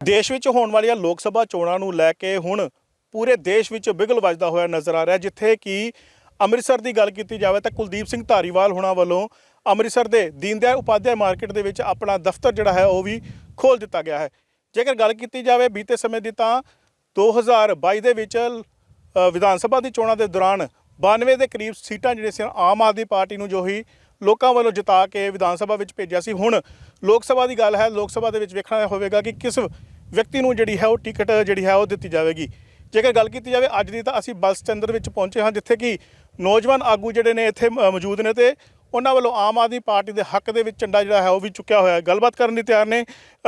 ਦੇਸ਼ ਵਿੱਚ ਹੋਣ ਵਾਲੀਆਂ ਲੋਕ ਸਭਾ ਚੋਣਾਂ ਨੂੰ ਲੈ ਕੇ ਹੁਣ ਪੂਰੇ ਦੇਸ਼ ਵਿੱਚ ਬਿਗਲ ਵੱਜਦਾ ਹੋਇਆ ਨਜ਼ਰ ਆ ਰਿਹਾ, ਜਿੱਥੇ ਕਿ ਅੰਮ੍ਰਿਤਸਰ ਦੀ ਗੱਲ ਕੀਤੀ ਜਾਵੇ ਤਾਂ ਕੁਲਦੀਪ ਸਿੰਘ ਧਾਰੀਵਾਲ ਹੁਣਾਂ ਵੱਲੋਂ ਅੰਮ੍ਰਿਤਸਰ ਦੇ ਦੀਨਦਿਆਲ ਉਪਾਧਿਆਏ ਮਾਰਕੀਟ ਦੇ ਵਿੱਚ ਆਪਣਾ ਦਫ਼ਤਰ ਜਿਹੜਾ ਹੈ ਉਹ ਵੀ ਖੋਲ ਦਿੱਤਾ ਗਿਆ ਹੈ। ਜੇਕਰ ਗੱਲ ਕੀਤੀ ਜਾਵੇ ਬੀਤੇ ਸਮੇਂ ਦੀ ਤਾਂ 2022 ਦੇ ਵਿੱਚ ਵਿਧਾਨ ਸਭਾ ਦੀ ਚੋਣਾਂ ਦੇ ਦੌਰਾਨ 92 ਦੇ ਕਰੀਬ ਸੀਟਾਂ ਜਿਹੜੀਆਂ ਸੀ ਆਮ ਆਦਮੀ ਪਾਰਟੀ ਨੂੰ ਜੋ ਹੀ ਲੋਕਾਂ ਵੱਲੋਂ ਜਿਤਾ ਕੇ ਵਿਧਾਨ ਸਭਾ ਵਿੱਚ ਭੇਜਿਆ ਸੀ। ਹੁਣ ਲੋਕ ਸਭਾ ਦੀ ਗੱਲ ਹੈ, ਲੋਕ ਸਭਾ ਦੇ ਵਿੱਚ ਵੇਖਣਾ ਹੋਵੇਗਾ ਕਿ ਕਿਸ ਵਿਅਕਤੀ ਨੂੰ ਜਿਹੜੀ ਹੈ ਉਹ ਟਿਕਟ ਜਿਹੜੀ ਹੈ ਉਹ ਦਿੱਤੀ ਜਾਵੇਗੀ। ਜੇਕਰ ਗੱਲ ਕੀਤੀ ਜਾਵੇ ਅੱਜ ਦੀ ਤਾਂ ਅਸੀਂ ਬੱਸ ਸਟੈਂਡ ਵਿੱਚ ਪਹੁੰਚੇ ਹਾਂ ਜਿੱਥੇ ਕਿ ਨੌਜਵਾਨ ਆਗੂ ਜਿਹੜੇ ਨੇ ਇੱਥੇ ਮ- ਮੌਜੂਦ ਨੇ ਤੇ ਉਹਨਾਂ ਵੱਲੋਂ ਆਮ ਆਦਮੀ ਪਾਰਟੀ ਦੇ ਹੱਕ ਦੇ ਵਿੱਚ ਝੰਡਾ ਜਿਹੜਾ ਹੈ ਉਹ ਵੀ ਚੁੱਕਿਆ ਹੋਇਆ ਹੈ। ਗੱਲਬਾਤ ਕਰਨ ਲਈ ਤਿਆਰ ਨੇ।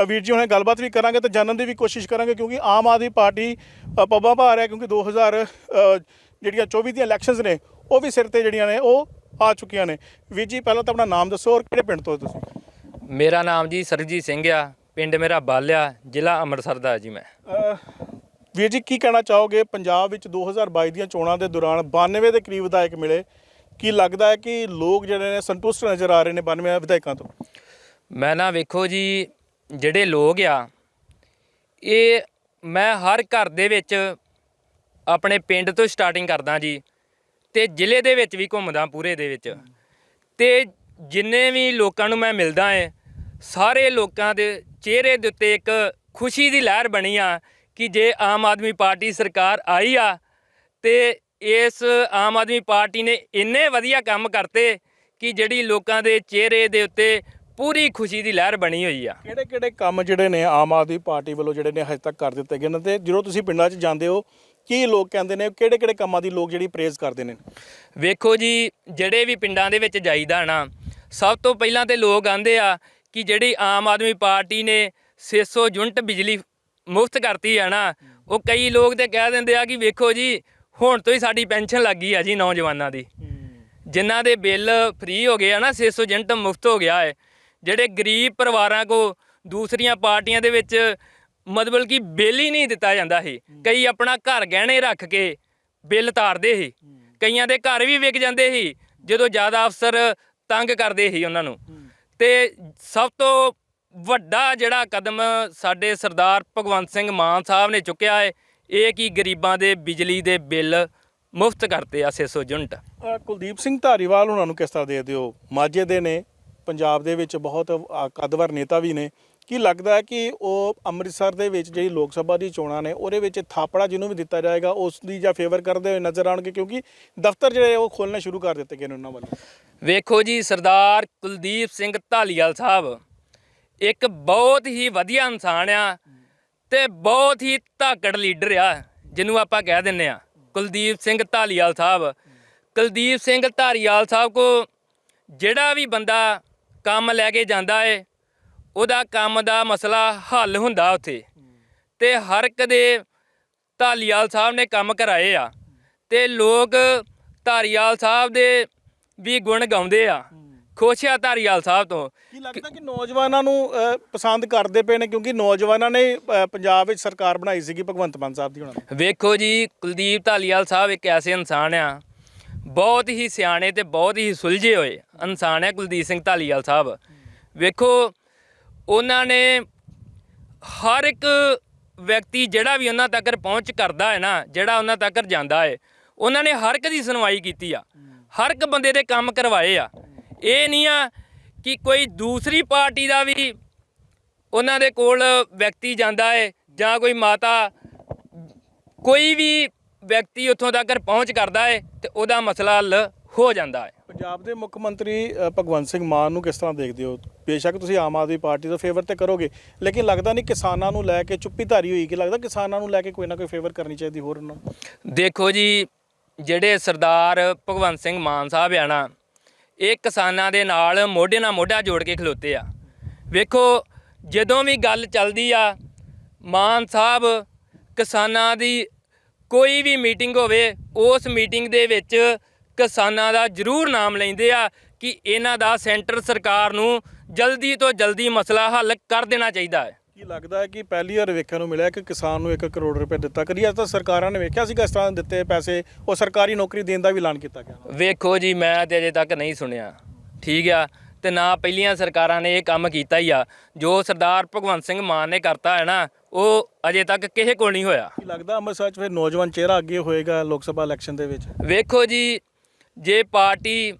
ਵੀਰ ਜੀ ਹੁਣੇ ਗੱਲਬਾਤ ਵੀ ਕਰਾਂਗੇ ਤੇ ਜਾਣਨ ਦੀ ਵੀ ਕੋਸ਼ਿਸ਼ ਕਰਾਂਗੇ ਕਿਉਂਕਿ ਆਮ ਆਦਮੀ ਪਾਰਟੀ ਅ, ਭਾਰ ਹੈ ਕਿਉਂਕਿ 2000 ਅ, ਜਿਹੜੀਆਂ 24 ਦੀਆਂ ਇਲੈਕਸ਼ਨਸ ਨੇ ਉਹ ਵੀ ਸਿਰ ਤੇ ਜਿਹੜੀਆਂ ਨੇ ਉਹ ਆ ਚੁੱਕੀਆਂ ਨੇ। ਵੀਰ ਜੀ ਪਹਿਲਾਂ ਤਾਂ ਆਪਣਾ ਨਾਮ ਦੱਸੋ ਔਰ ਕਿਹੜੇ ਪਿੰਡ ਤੋਂ ਤੁਸੀਂ? ਮੇਰਾ ਨਾਮ ਜੀ ਸਰਜੀਤ ਸਿੰਘ ਆ। ਪਿੰਡ ਮੇਰਾ ਬਾਲਿਆ ਜ਼ਿਲ੍ਹਾ ਅੰਮ੍ਰਿਤਸਰ ਦਾ ਜੀ ਮੈਂ। ਵੀਰ ਜੀ ਕੀ ਕਹਿਣਾ ਚਾਹੋਗੇ? ਪੰਜਾਬ ਵਿੱਚ 2022 ਦੀਆਂ ਚੋਣਾਂ ਦੇ ਦੌਰਾਨ 92 ਦੇ ਕਰੀਬ ਵਿਧਾਇਕ ਮਿਲੇ। ਕੀ ਲੱਗਦਾ ਹੈ ਕਿ ਲੋਕ ਜਿਹੜੇ ਨੇ ਸੰਤੁਸ਼ਟ ਨਜ਼ਰ ਆ ਰਹੇ ਨੇ 92 ਵਿਧਾਇਕਾਂ ਤੋਂ? ਮੈਂ ਨਾ ਵੇਖੋ ਜੀ ਜਿਹੜੇ ਲੋਕ ਆ ਇਹ ਮੈਂ ਹਰ ਘਰ ਦੇ ਵਿੱਚ ਆਪਣੇ ਪਿੰਡ ਤੋਂ ਸਟਾਰਟਿੰਗ ਕਰਦਾ ਜੀ ਤੇ ਜ਼ਿਲ੍ਹੇ ਦੇ ਵਿੱਚ ਵੀ ਘੁੰਮਦਾ ਪੂਰੇ ਦੇ ਵਿੱਚ। ਤੇ ਜਿੰਨੇ ਵੀ ਲੋਕਾਂ ਨੂੰ ਮੈਂ ਮਿਲਦਾ ਏ ਸਾਰੇ ਲੋਕਾਂ ਦੇ ਚਿਹਰੇ ਦੇ ਉੱਤੇ ਇੱਕ ਖੁਸ਼ੀ ਦੀ ਲਹਿਰ ਬਣੀ ਆ ਕਿ ਜੇ ਆਮ ਆਦਮੀ ਪਾਰਟੀ ਸਰਕਾਰ ਆਈ ਆ ਤੇ ਇਸ ਆਮ ਆਦਮੀ ਪਾਰਟੀ ਨੇ ਇੰਨੇ ਵਧੀਆ ਕੰਮ ਕਰਤੇ ਕਿ ਜਿਹੜੀ ਲੋਕਾਂ ਦੇ ਚਿਹਰੇ ਦੇ ਉੱਤੇ ਪੂਰੀ ਖੁਸ਼ੀ ਦੀ ਲਹਿਰ ਬਣੀ ਹੋਈ ਆ। ਕਿਹੜੇ ਕਿਹੜੇ ਕੰਮ ਜਿਹੜੇ ਨੇ ਆਮ ਆਦਮੀ ਪਾਰਟੀ ਵੱਲੋਂ ਜਿਹੜੇ ਨੇ ਹਜੇ ਤੱਕ ਕਰ ਦਿੱਤੇ ਗਏ ਨੇ ਤੇ ਜਦੋਂ ਤੁਸੀਂ ਪਿੰਡਾਂ 'ਚ ਜਾਂਦੇ ਹੋ ਕੀ ਲੋਕ ਕਹਿੰਦੇ ਨੇ ਕਿਹੜੇ ਕਿਹੜੇ ਕੰਮਾਂ ਦੀ ਲੋਕ ਜਿਹੜੀ ਪ੍ਰੇਜ਼ ਕਰਦੇ ਨੇ? ਵੇਖੋ ਜੀ ਜਿਹੜੇ ਵੀ ਪਿੰਡਾਂ ਦੇ ਵਿੱਚ ਜਾਈਦਾ ਨਾ ਸਭ ਤੋਂ ਪਹਿਲਾਂ ਤੇ ਲੋਕ ਆਂਦੇ ਆ ਕਿ ਜਿਹੜੀ ਆਮ ਆਦਮੀ ਪਾਰਟੀ ਨੇ 600 ਯੂਨਿਟ ਬਿਜਲੀ ਮੁਫਤ ਕਰਤੀ ਆ ਨਾ, ਉਹ ਕਈ ਲੋਕ ਤੇ ਕਹਿ ਦਿੰਦੇ ਆ ਕਿ ਵੇਖੋ ਜੀ, ਹੁਣ ਤੋਂ ਹੀ ਸਾਡੀ ਪੈਨਸ਼ਨ ਲੱਗੀ ਆ ਜੀ ਨੌਜਵਾਨਾਂ ਦੀ। ਜਿਨ੍ਹਾਂ ਦੇ ਬਿੱਲ ਫ੍ਰੀ ਹੋ ਗਏ ਆ ਨਾ 600 ਯੂਨਿਟ ਮੁਫਤ ਹੋ ਗਿਆ ਹੈ ਜਿਹੜੇ ਗਰੀਬ ਪਰਿਵਾਰਾਂ ਕੋ ਦੂਸਰੀਆਂ ਪਾਰਟੀਆਂ ਦੇ ਵਿੱਚ ਮਤਲਬ ਕਿ ਬਿੱਲ ਹੀ ਨਹੀਂ ਦਿੱਤਾ ਜਾਂਦਾ ਸੀ। ਕਈ ਆਪਣਾ ਘਰ ਗਹਿਣੇ ਰੱਖ ਕੇ ਬਿੱਲ ਤਾਰਦੇ ਸੀ। ਕਈਆਂ ਦੇ ਘਰ ਵੀ ਵਿਕ ਜਾਂਦੇ ਸੀ, ਜਦੋਂ ਜ਼ਿਆਦਾ ਅਫਸਰ ਤੰਗ ਕਰਦੇ ਸੀ ਉਹਨਾਂ ਨੂੰ। ਤੇ ਸਭ ਤੋਂ ਵੱਡਾ ਜਿਹੜਾ ਕਦਮ ਸਾਡੇ ਸਰਦਾਰ ਭਗਵੰਤ ਸਿੰਘ ਮਾਨ ਸਾਹਿਬ ਨੇ ਚੁੱਕਿਆ ਹੈ ਇਹ ਕਿ ਗਰੀਬਾਂ ਦੇ ਬਿਜਲੀ ਦੇ ਬਿੱਲ ਮੁਫਤ ਕਰਤੇ ਆ 600 ਯੂਨਿਟ। ਕੁਲਦੀਪ ਸਿੰਘ ਧਾਰੀਵਾਲ ਉਹਨਾਂ ਨੂੰ ਕਿਸ ਤਰ੍ਹਾਂ ਦੇ ਦਿਓ ਮਾਝੇ ਦੇ ਨੇ, ਪੰਜਾਬ ਦੇ ਵਿੱਚ ਬਹੁਤ ਕਦਵਰ ਨੇਤਾ ਵੀ ਨੇ। ਕੀ ਲੱਗਦਾ ਹੈ ਕਿ ਉਹ ਅੰਮ੍ਰਿਤਸਰ ਦੇ ਵਿੱਚ ਜਿਹੜੀ ਲੋਕ ਸਭਾ ਦੀ ਚੋਣਾਂ ਨੇ, ਉਹਦੇ ਵਿੱਚ ਥਾਪੜਾ ਜਿਹਨੂੰ ਵੀ ਦਿੱਤਾ ਜਾਏਗਾ, ਉਸ ਦੀ ਜਾਂ ਫੇਵਰ ਕਰਦੇ ਹੋਏ ਨਜ਼ਰ ਆਉਣਗੇ? ਕਿਉਂਕਿ ਦਫ਼ਤਰ ਜਿਹੜੇ ਉਹ ਖੋਲਣੇ ਸ਼ੁਰੂ ਕਰ ਦਿੱਤੇ ਗਏ ਨੇ ਉਹਨਾਂ ਵੱਲੋਂ। ਵੇਖੋ ਜੀ, ਸਰਦਾਰ ਕੁਲਦੀਪ ਸਿੰਘ ਢਾਲੀਵਾਲ ਸਾਹਿਬ ਇੱਕ ਬਹੁਤ ਹੀ ਵਧੀਆ ਇਨਸਾਨ ਆ ਤੇ ਬਹੁਤ ਹੀ ਧਾਕੜ ਲੀਡਰ ਆ, ਜਿਹਨੂੰ ਆਪਾਂ ਕਹਿ ਦਿੰਨੇ ਆ, ਕੁਲਦੀਪ ਸਿੰਘ ਢਾਲੀਵਾਲ ਸਾਹਿਬ। ਕੁਲਦੀਪ ਸਿੰਘ ਧਾਲੀਵਾਲ ਸਾਹਿਬ ਕੋ ਜਿਹੜਾ ਵੀ ਬੰਦਾ ਕੰਮ ਲੈ ਕੇ ਜਾਂਦਾ ਏ ਉਹਦਾ ਕੰਮ ਦਾ ਮਸਲਾ ਹੱਲ ਹੁੰਦਾ ਉੱਥੇ। ਤੇ ਹਰ ਇੱਕ ਦੇ ਧਾਲੀਵਾਲ ਸਾਹਿਬ ਨੇ ਕੰਮ ਕਰਾਏ ਆ। ਤੇ ਲੋਕ ਧਾਰੀਵਾਲ ਸਾਹਿਬ ਦੇ ਵੀ ਗੁਣ ਗਾਉਂਦੇ ਆ। ਖੁਸ਼ ਆ ਧਾਰੀਵਾਲ ਸਾਹਿਬ ਤੋਂ। ਕੀ ਲੱਗਦਾ ਕਿ ਨੌਜਵਾਨਾਂ ਨੂੰ ਪਸੰਦ ਕਰਦੇ ਪਏ ਨੇ? ਕਿਉਂਕਿ ਨੌਜਵਾਨਾਂ ਨੇ ਪੰਜਾਬ ਵਿੱਚ ਸਰਕਾਰ ਬਣਾਈ ਸੀਗੀ ਭਗਵੰਤ ਮਾਨ ਸਾਹਿਬ ਦੀ ਉਹਨਾਂ ਵੇਖੋ ਜੀ ਕੁਲਦੀਪ ਧਾਲੀਵਾਲ ਸਾਹਿਬ ਇੱਕ ਐਸੇ ਇਨਸਾਨ ਆ। ਬਹੁਤ ਹੀ ਸਿਆਣੇ ਤੇ ਬਹੁਤ ਹੀ ਸੁਲਝੇ ਹੋਏ ਇਨਸਾਨ ਹੈ ਕੁਲਦੀਪ ਸਿੰਘ ਧਾਲੀਵਾਲ ਸਾਹਿਬ। ਵੇਖੋ ਉਹਨਾਂ ਨੇ ਹਰ ਇੱਕ ਵਿਅਕਤੀ ਜਿਹੜਾ ਵੀ ਉਹਨਾਂ ਤੱਕ ਪਹੁੰਚ ਕਰਦਾ ਹੈ ਨਾ, ਜਿਹੜਾ ਉਹਨਾਂ ਤੱਕ ਜਾਂਦਾ ਹੈ, ਉਹਨਾਂ ਨੇ ਹਰ ਇੱਕ ਦੀ ਸੁਣਵਾਈ ਕੀਤੀ ਆ। ਹਰ ਇੱਕ ਬੰਦੇ ਦੇ ਕੰਮ ਕਰਵਾਏ ਆ। ਇਹ ਨਹੀਂ ਆ ਕਿ ਕੋਈ ਦੂਸਰੀ ਪਾਰਟੀ ਦਾ ਵੀ ਉਹਨਾਂ ਦੇ ਕੋਲ ਵਿਅਕਤੀ ਜਾਂਦਾ ਹੈ ਜਾਂ ਕੋਈ ਮਾਤਾ, ਕੋਈ ਵੀ ਵਿਅਕਤੀ ਉੱਥੋਂ ਤੱਕ ਪਹੁੰਚ ਕਰਦਾ ਹੈ ਤੇ ਉਹਦਾ ਮਸਲਾ ਹੱਲ ਹੋ ਜਾਂਦਾ ਹੈ। ਪੰਜਾਬ ਦੇ ਮੁੱਖ ਮੰਤਰੀ ਅ, ਭਗਵੰਤ ਸਿੰਘ ਮਾਨ ਨੂੰ ਕਿਸ ਤਰ੍ਹਾਂ ਦੇਖਦੇ ਹੋ? ਬੇਸ਼ੱਕ ਤੁਸੀਂ ਆਮ ਆਦਮੀ ਪਾਰਟੀ ਦਾ ਫੇਵਰ ਤੇ ਕਰੋਗੇ ਲੇਕਿਨ ਲੱਗਦਾ ਨਹੀਂ ਕਿਸਾਨਾਂ ਨੂੰ ਲੈ ਕੇ ਚੁੱਪੀ ਧਾਰੀ ਹੋਈ ਕਿ ਲੱਗਦਾ ਕਿਸਾਨਾਂ ਨੂੰ ਲੈ ਕੇ ਕੋਈ ਨਾ ਕੋਈ ਫੇਵਰ ਕਰਨੀ ਚਾਹੀਦੀ ਹੋਰ ਉਹਨਾਂ ਨੂੰ? ਦੇਖੋ ਜੀ ਜਿਹੜੇ ਸਰਦਾਰ ਭਗਵੰਤ ਸਿੰਘ ਮਾਨ ਸਾਹਿਬ ਆ ਨਾ ਇਹ ਕਿਸਾਨਾਂ ਦੇ ਨਾਲ ਮੋਢੇ ਨਾਲ ਮੋਢਾ ਜੋੜ ਕੇ ਖਲੋਤੇ ਆ। ਵੇਖੋ ਜਦੋਂ ਵੀ ਗੱਲ ਚੱਲਦੀ ਆ ਮਾਨ ਸਾਹਿਬ ਕਿਸਾਨਾਂ ਦੀ ਕੋਈ ਵੀ ਮੀਟਿੰਗ ਹੋਵੇ ਉਸ ਮੀਟਿੰਗ ਦੇ ਵਿੱਚ ਕਿਸਾਨਾਂ ਦਾ ਜ਼ਰੂਰ ਨਾਮ ਲੈਂਦੇ ਆ ਕਿ ਇਹਨਾਂ ਦਾ ਸੈਂਟਰ ਸਰਕਾਰ ਨੂੰ ਜਲਦੀ ਤੋਂ ਜਲਦੀ ਮਸਲਾ ਹੱਲ ਕਰ ਦੇਣਾ ਚਾਹੀਦਾ ਹੈ। ਕੀ ਲੱਗਦਾ ਹੈ ਕਿ ਪਹਿਲੀ ਵਾਰ ਵੇਖਣ ਨੂੰ ਮਿਲਿਆ ਕਿ ਕਿਸਾਨ ਨੂੰ 1 ਕਰੋੜ ਰੁਪਏ ਦਿੱਤਾ? ਕਰੀ ਅੱਜ ਤਾਂ ਸਰਕਾਰਾਂ ਨੇ ਵੇਖਿਆ ਸੀ ਕਿਸ ਤਰ੍ਹਾਂ ਦਿੱਤੇ ਪੈਸੇ? ਉਹ ਸਰਕਾਰੀ ਨੌਕਰੀ ਦੇਣ ਦਾ ਵੀ ਐਲਾਨ ਕੀਤਾ ਗਿਆ। ਵੇਖੋ ਜੀ ਮੈਂ ਤੇ ਅਜੇ ਤੱਕ ਨਹੀਂ ਸੁਣਿਆ। ਠੀਕ ਆ ਤੇ ਨਾ ਪਹਿਲੀਆਂ ਸਰਕਾਰਾਂ ਨੇ ਇਹ ਕੰਮ ਕੀਤਾ ਹੀ ਆ। ਜੋ ਸਰਦਾਰ ਭਗਵੰਤ ਸਿੰਘ ਮਾਨ ਨੇ ਕਰਤਾ ਹੈ ਨਾ ਉਹ ਅਜੇ ਤੱਕ ਕਿਸੇ ਕੋਲ ਨਹੀਂ ਹੋਇਆ। ਕੀ ਲੱਗਦਾ ਅੰਮ੍ਰਿਤਸਰ 'ਚ ਫਿਰ ਨੌਜਵਾਨ ਚਿਹਰਾ ਅੱਗੇ ਹੋਏਗਾ ਲੋਕ ਸਭਾ ਇਲੈਕਸ਼ਨ ਦੇ ਵਿੱਚ? ਵੇਖੋ ਜੀ ਜੇ ਪਾਰਟੀ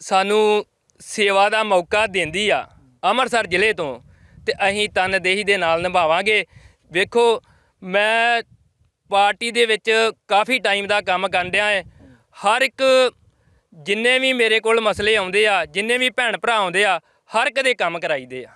ਸਾਨੂੰ ਸੇਵਾ ਦਾ ਮੌਕਾ ਦਿੰਦੀ ਆ ਅੰਮ੍ਰਿਤਸਰ ਜ਼ਿਲ੍ਹੇ ਤੋਂ ਤੇ ਅਸੀਂ ਤਨਦੇਹੀ ਦੇ ਨਾਲ ਨਿਭਾਵਾਂਗੇ। ਵੇਖੋ ਮੈਂ ਪਾਰਟੀ ਦੇ ਵਿੱਚ ਕਾਫੀ ਟਾਈਮ ਦਾ ਕੰਮ ਕਰਨ ਡਿਆ ਹੈ ਹਰ ਇੱਕ ਜਿੰਨੇ ਵੀ ਮੇਰੇ ਕੋਲ ਮਸਲੇ ਆਉਂਦੇ ਆ ਜਿੰਨੇ ਵੀ ਭੈਣ ਭਰਾ ਆਉਂਦੇ ਆ ਹਰ ਇੱਕ ਦੇ ਕੰਮ ਕਰਾਈਦੇ ਆ।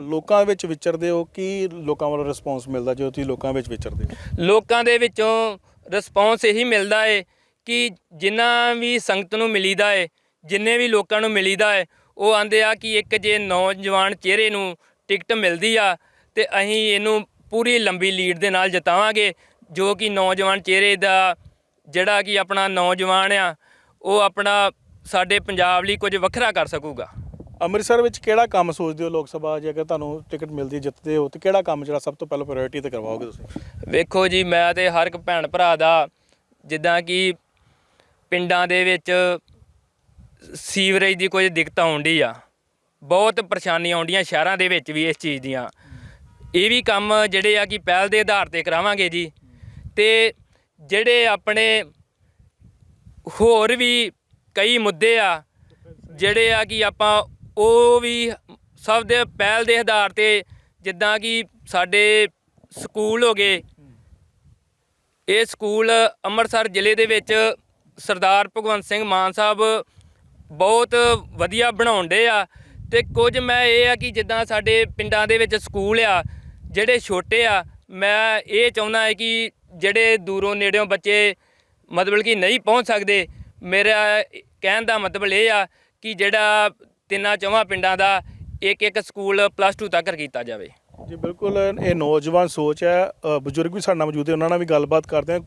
ਲੋਕਾਂ ਵਿੱਚ ਵਿਚਰਦੇ ਹੋ ਕੀ ਲੋਕਾਂ ਵੱਲੋਂ ਰਿਸਪੌਂਸ ਮਿਲਦਾ ਜਦੋਂ ਤੁਸੀਂ ਲੋਕਾਂ ਵਿੱਚ ਵਿਚਰਦੇ ਹੋ? ਲੋਕਾਂ ਦੇ ਵਿੱਚੋਂ ਰਿਸਪੌਂਸ ਇਹੀ ਮਿਲਦਾ ਏ ਕਿ ਜਿੰਨਾ ਵੀ ਸੰਗਤ ਨੂੰ ਮਿਲੀਦਾ ਏ ਜਿੰਨੇ ਵੀ ਲੋਕਾਂ ਨੂੰ ਮਿਲੀਦਾ ਏ ਉਹ ਆਂਦੇ ਆ ਕਿ ਇੱਕ ਜੇ ਨੌਜਵਾਨ ਚਿਹਰੇ ਨੂੰ ਟਿਕਟ ਮਿਲਦੀ ਆ ਤੇ ਅਸੀਂ ਇਹਨੂੰ ਪੂਰੀ ਲੰਬੀ ਲੀਡ ਦੇ ਨਾਲ ਜਿਤਾਵਾਂਗੇ ਜੋ ਕਿ ਨੌਜਵਾਨ ਚਿਹਰੇ ਦਾ ਜਿਹੜਾ ਕਿ ਆਪਣਾ ਨੌਜਵਾਨ ਆ ਉਹ ਆਪਣਾ ਸਾਡੇ ਪੰਜਾਬ ਲਈ ਕੁਝ ਵੱਖਰਾ ਕਰ ਸਕੂਗਾ। ਅੰਮ੍ਰਿਤਸਰ ਵਿੱਚ ਕਿਹੜਾ ਕੰਮ ਸੋਚਦੇ ਹੋ ਲੋਕ ਸਭਾ ਜੇ ਅਗਰ ਤੁਹਾਨੂੰ ਟਿਕਟ ਮਿਲਦੀ ਜਿੱਤਦੇ ਹੋ ਤੇ ਕਿਹੜਾ ਕੰਮ ਜਿਹੜਾ ਸਭ ਤੋਂ ਪਹਿਲਾਂ ਪ੍ਰਾਇੋਰਟੀ ਤੇ ਕਰਵਾਓਗੇ ਤੁਸੀਂ? ਵੇਖੋ ਜੀ ਮੈਂ ਤੇ ਹਰ ਇੱਕ ਭੈਣ ਭਰਾ ਦਾ ਜਿੱਦਾਂ ਕਿ ਪਿੰਡਾਂ ਦੇ ਵਿੱਚ ਸੀਵਰੇਜ ਦੀ ਕੁਝ ਦਿੱਕਤ ਆਉਂਦੀ ਆ। ਬਹੁਤ ਪਰੇਸ਼ਾਨੀਆਂ ਆਉਂਦੀਆਂ ਸ਼ਹਿਰਾਂ ਦੇ ਵਿੱਚ ਵੀ ਇਸ ਚੀਜ਼ ਦੀਆਂ। ਇਹ ਵੀ ਕੰਮ ਜਿਹੜੇ ਆ ਕਿ ਪਹਿਲ ਦੇ ਆਧਾਰ ਤੇ ਕਰਾਵਾਂਗੇ ਜੀ। ਤੇ ਜਿਹੜੇ ਆਪਣੇ ਹੋਰ ਵੀ ਕਈ ਮੁੱਦੇ ਆ, ਜਿਹੜੇ ਆ ਕਿ ਆਪਾਂ ਉਹ ਵੀ ਸਭ ਦੇ ਪਹਿਲ ਦੇ ਆਧਾਰ ਤੇ ਜਿੱਦਾਂ ਕਿ ਸਾਡੇ ਸਕੂਲ ਹੋ ਗਏ। ਇਹ ਸਕੂਲ ਅੰਮ੍ਰਿਤਸਰ ਜ਼ਿਲ੍ਹੇ ਦੇ ਵਿੱਚ ਸਰਦਾਰ ਭਗਵੰਤ ਸਿੰਘ ਮਾਨ ਸਾਹਿਬ ਬਹੁਤ ਵਧੀਆ ਬਣਾਉਂਦੇ ਆ ਤੇ ਕੁਝ ਮੈਂ ਇਹ ਆ ਕਿ ਜਿੱਦਾਂ ਸਾਡੇ ਪਿੰਡਾਂ ਦੇ ਵਿੱਚ ਸਕੂਲ ਆ, ਜਿਹੜੇ ਛੋਟੇ ਆ, ਮੈਂ ਇਹ ਚਾਹੁੰਦਾ ਹੈ ਕਿ ਜਿਹੜੇ ਦੂਰੋਂ ਨੇੜਿਓਂ ਬੱਚੇ ਮਤਲਬ ਕਿ ਨਹੀਂ ਪਹੁੰਚ ਸਕਦੇ, ਮੇਰਾ ਕਹਿਣ ਦਾ ਮਤਲਬ ਇਹ ਆ ਕਿ ਜਿਹੜਾ ਤਿੰਨਾਂ ਚੌਵਾਂ ਪਿੰਡਾਂ ਦਾ ਇੱਕ ਇੱਕ ਸਕੂਲ ਪਲੱਸ 2 ਤੱਕ ਕੀਤਾ ਜਾਵੇ। ਜੀ, ਬਿਲਕੁਲ, ਇਹ ਨੌਜਵਾਨ ਸੋਚ ਹੈ ਬਜ਼ੁਰਗ ਵੀ ਸਾਡੇ ਨਾਲ ਮੌਜੂਦ ਹੈ ਉਹਨਾਂ ਨਾਲ ਵੀ ਗੱਲਬਾਤ ਕਰਦੇ ਹਾਂ।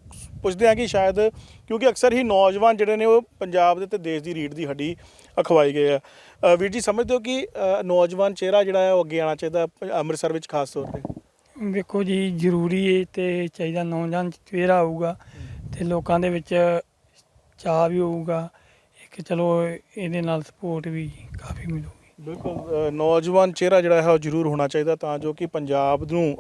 ਪੁੱਛਦੇ ਹਾਂ ਕਿ ਸ਼ਾਇਦ, ਕਿਉਂਕਿ ਅਕਸਰ ਹੀ ਨੌਜਵਾਨ ਜਿਹੜੇ ਨੇ, ਉਹ ਪੰਜਾਬ ਦੇ ਤੇ ਦੇਸ਼ ਦੀ ਰੀੜ ਦੀ ਹੱਡੀ ਅਖਵਾਈ ਗਏ ਆ। ਵੀਰ ਜੀ, ਸਮਝਦੇ ਹੋ ਕਿ ਨੌਜਵਾਨ ਚਿਹਰਾ ਜਿਹੜਾ ਹੈ, ਉਹ ਅੱਗੇ ਆਉਣਾ ਚਾਹੀਦਾ ਅੰਮ੍ਰਿਤਸਰ ਵਿੱਚ, ਖਾਸ ਤੌਰ ਤੇ? ਵੇਖੋ ਜੀ, ਜ਼ਰੂਰੀ ਹੈ ਤੇ ਚਾਹੀਦਾ ਨੌਜਵਾਨ ਚਿਹਰਾ ਆਊਗਾ ਤੇ ਲੋਕਾਂ ਦੇ ਵਿੱਚ ਚਾਹ ਵੀ ਹੋਊਗਾ। ਇੱਕ ਚਲੋ, ਇਹਦੇ ਨਾਲ ਸਪੋਰਟ ਵੀ ਕਾਫੀ ਮਿਲੂਗੀ ਬਿਲਕੁਲ ਨੌਜਵਾਨ ਚਿਹਰਾ ਜਿਹੜਾ ਹੈ ਉਹ ਜ਼ਰੂਰ ਹੋਣਾ ਚਾਹੀਦਾ ਤਾਂ ਜੋ ਕਿ ਪੰਜਾਬ ਨੂੰ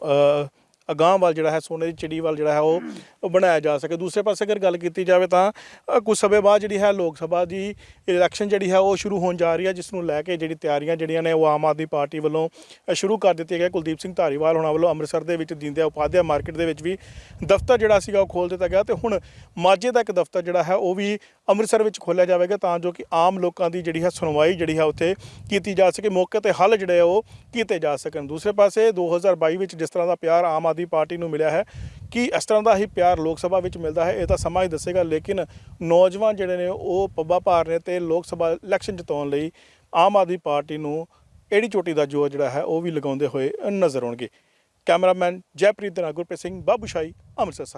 ਅਗਾਂਹ ਵੱਲ ਜਿਹੜਾ ਹੈ ਸੋਨੇ ਦੀ ਚਿੜੀ ਵੱਲ ਜਿਹੜਾ ਹੈ ਉਹ ਬਣਾਇਆ ਜਾ ਸਕੇ। ਦੂਸਰੇ ਪਾਸੇ ਅਗਰ ਗੱਲ ਕੀਤੀ ਜਾਵੇ ਤਾਂ ਅ, ਕੁਝ ਸਮੇਂ ਬਾਅਦ ਜਿਹੜੀ ਹੈ ਲੋਕ ਸਭਾ ਦੀ ਇਲੈਕਸ਼ਨ ਜਿਹੜੀ ਹੈ ਉਹ ਸ਼ੁਰੂ ਹੋਣ ਜਾ ਰਹੀ ਹੈ ਜਿਸ ਨੂੰ ਲੈ ਕੇ ਜਿਹੜੀ ਤਿਆਰੀਆਂ ਜਿਹੜੀਆਂ ਨੇ ਉਹ ਆਮ ਆਦਮੀ ਪਾਰਟੀ ਵੱਲੋਂ ਸ਼ੁਰੂ ਕਰ ਦਿੱਤੀਆਂ ਗਈਆਂ। ਕੁਲਦੀਪ ਸਿੰਘ ਧਾਰੀਵਾਲ ਹੋਣਾ ਵੱਲੋਂ ਅੰਮ੍ਰਿਤਸਰ ਦੇ ਵਿੱਚ ਦੀਨਦਿਆ ਉਪਾਧਿਆ ਮਾਰਕੀਟ ਦੇ ਵਿੱਚ ਵੀ ਦਫ਼ਤਰ ਜਿਹੜਾ ਸੀਗਾ ਉਹ ਖੋਲ ਦਿੱਤਾ ਗਿਆ ਤੇ ਹੁਣ ਮਾਝੇ ਦਾ ਇੱਕ ਦਫ਼ਤਰ ਜਿਹੜਾ ਹੈ ਉਹ ਵੀ ਅੰਮ੍ਰਿਤਸਰ ਵਿੱਚ ਖੋਲ੍ਹਿਆ ਜਾਵੇਗਾ ਤਾਂ ਜੋ ਕਿ ਆਮ ਲੋਕਾਂ ਦੀ ਜਿਹੜੀ ਹੈ ਸੁਣਵਾਈ ਜਿਹੜੀ ਹੈ ਉੱਥੇ ਕੀਤੀ ਜਾ ਸਕੇ। ਮੌਕੇ ਤੇ ਹੱਲ ਜਿਹੜੇ ਆ ਉਹ ਕੀਤੇ ਜਾ ਸਕਣ। ਦੂਸਰੇ ਪਾਸੇ 2022 ਵਿੱਚ ਜਿਸ ਤਰ੍ਹਾਂ ਦਾ ਪਿਆਰ ਆਮ ਆਦਮੀ ਪਾਰਟੀ ਨੂੰ ਮਿਲਿਆ ਹੈ ਕਿ ਇਸ ਤਰ੍ਹਾਂ ਦਾ ਹੀ ਪਿਆਰ ਲੋਕ ਸਭਾ ਵਿੱਚ ਮਿਲਦਾ ਹੈ, ਇਹ ਤਾਂ ਸਮਾਂ ਹੀ ਦੱਸੇਗਾ, ਲੇਕਿਨ ਨੌਜਵਾਨ ਜਿਹੜੇ ਨੇ ਉਹ ਪੱਬਾ ਭਾਰ ਨੇ ਤੇ ਲੋਕ ਸਭਾ ਇਲੈਕਸ਼ਨ ਜਿਤਾਉਣ ਲਈ ਆਮ ਆਦਮੀ ਪਾਰਟੀ ਨੂੰ ਏੜੀ ਚੋਟੀ ਦਾ ਜੋਰ ਜਿਹੜਾ ਹੈ ਉਹ ਵੀ ਲਗਾਉਂਦੇ ਹੋਏ ਨਜ਼ਰ ਆਉਣਗੇ। ਕੈਮਰਾਮੈਨ ਜੈਪ੍ਰੀਤ ਦੇ ਗੁਰਪ੍ਰੀਤ ਸਿੰਘ ਬਾਬੂਸ਼ਾਹੀ ਅੰਮ੍ਰਿਤਸਰ ਸਾਹਿਬ।